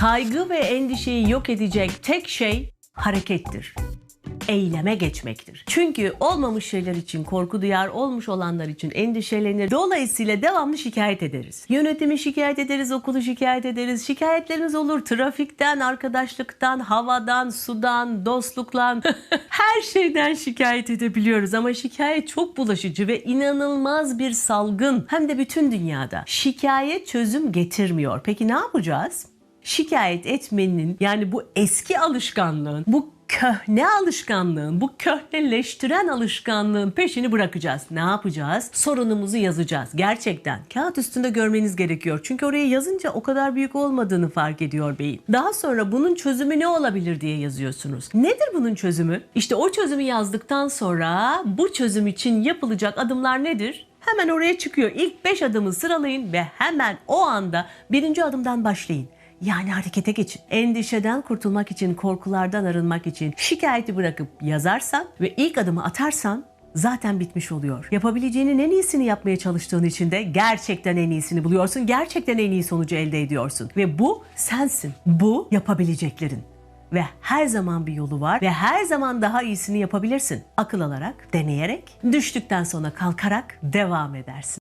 Kaygı ve endişeyi yok edecek tek şey harekettir. Eyleme geçmektir. Çünkü olmamış şeyler için korku duyar, olmuş olanlar için endişelenir. Dolayısıyla devamlı şikayet ederiz. Yönetimi şikayet ederiz, okulu şikayet ederiz. Şikayetlerimiz olur trafikten, arkadaşlıktan, havadan, sudan, dostluktan, her şeyden şikayet edebiliyoruz. Ama şikayet çok bulaşıcı ve inanılmaz bir salgın. Hem de bütün dünyada. Şikayet çözüm getirmiyor. Peki ne yapacağız? Şikayet etmenin yani bu eski alışkanlığın, bu köhne alışkanlığın, bu köhneleştiren alışkanlığın peşini bırakacağız. Ne yapacağız? Sorunumuzu yazacağız. Gerçekten kağıt üstünde görmeniz gerekiyor. Çünkü oraya yazınca o kadar büyük olmadığını fark ediyor beyin. Daha sonra bunun çözümü ne olabilir diye yazıyorsunuz. Nedir bunun çözümü? İşte o çözümü yazdıktan sonra bu çözüm için yapılacak adımlar nedir? Hemen oraya çıkıyor. İlk 5 adımı sıralayın ve hemen o anda birinci adımdan başlayın. Yani harekete geçin. Endişeden kurtulmak için, korkulardan arınmak için şikayeti bırakıp yazarsan ve ilk adımı atarsan zaten bitmiş oluyor. Yapabileceğinin en iyisini yapmaya çalıştığın için de gerçekten en iyisini buluyorsun. Gerçekten en iyi sonucu elde ediyorsun. Ve bu sensin. Bu yapabileceklerin. Ve her zaman bir yolu var ve her zaman daha iyisini yapabilirsin. Akıl alarak, deneyerek, düştükten sonra kalkarak devam edersin.